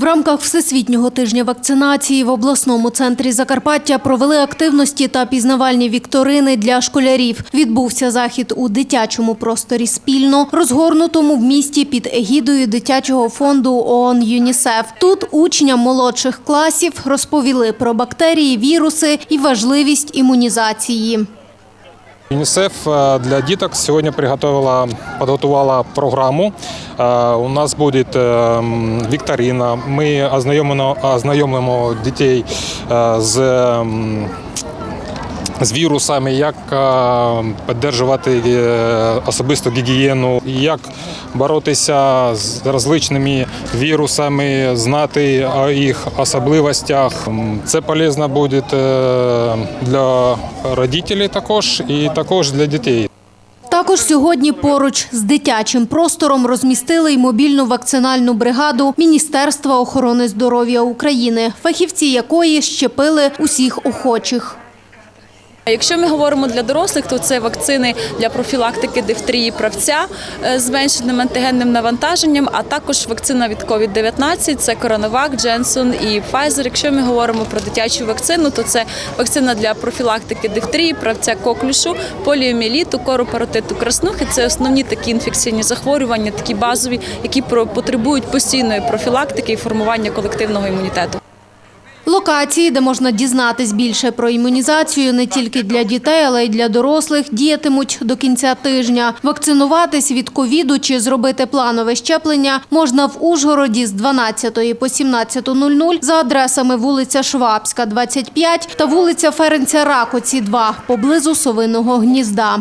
В рамках Всесвітнього тижня вакцинації в обласному центрі Закарпаття провели активності та пізнавальні вікторини для школярів. Відбувся захід у дитячому просторі спільно, розгорнутому в місті під егідою дитячого фонду ООН ЮНІСЕФ. Тут учням молодших класів розповіли про бактерії, віруси і важливість імунізації. ЮНІСЕФ е, для діток сьогодні приготувала, підготувала програму. Е, У нас буде е, вікторина. Ми ознайомимо, дітей з, з вірусами, як е, підтримувати е, особисту гігієну, як боротися з розличними вірусами, знати о їх особливостях. Це полезно буде е, для родителей також і також для дітей. Також сьогодні поруч з дитячим простором розмістили й мобільну вакцинальну бригаду Міністерства охорони здоров'я України, фахівці якої щепили усіх охочих. Якщо ми говоримо для дорослих, то це вакцини для профілактики дифтерії правця е, з зменшеним антигенним навантаженням, а також вакцина від COVID-19, це Коронавак, Дженсон і Pfizer. Якщо ми говоримо про дитячу вакцину, то це вакцина для профілактики дифтерії, правця коклюшу, поліоміеліту, коропаротиту краснухи. Це основні такі інфекційні захворювання, такі базові, які потребують постійної профілактики і формування колективного імунітету. Локації, де можна дізнатись більше про імунізацію не тільки для дітей, але й для дорослих, діятимуть до кінця тижня. Вакцинуватись від ковіду чи зробити планове щеплення можна в Ужгороді з 12 по 17.00 за адресами вулиця Швабська, 25 та вулиця Ференця Ракоці, 2, поблизу Совиного гнізда.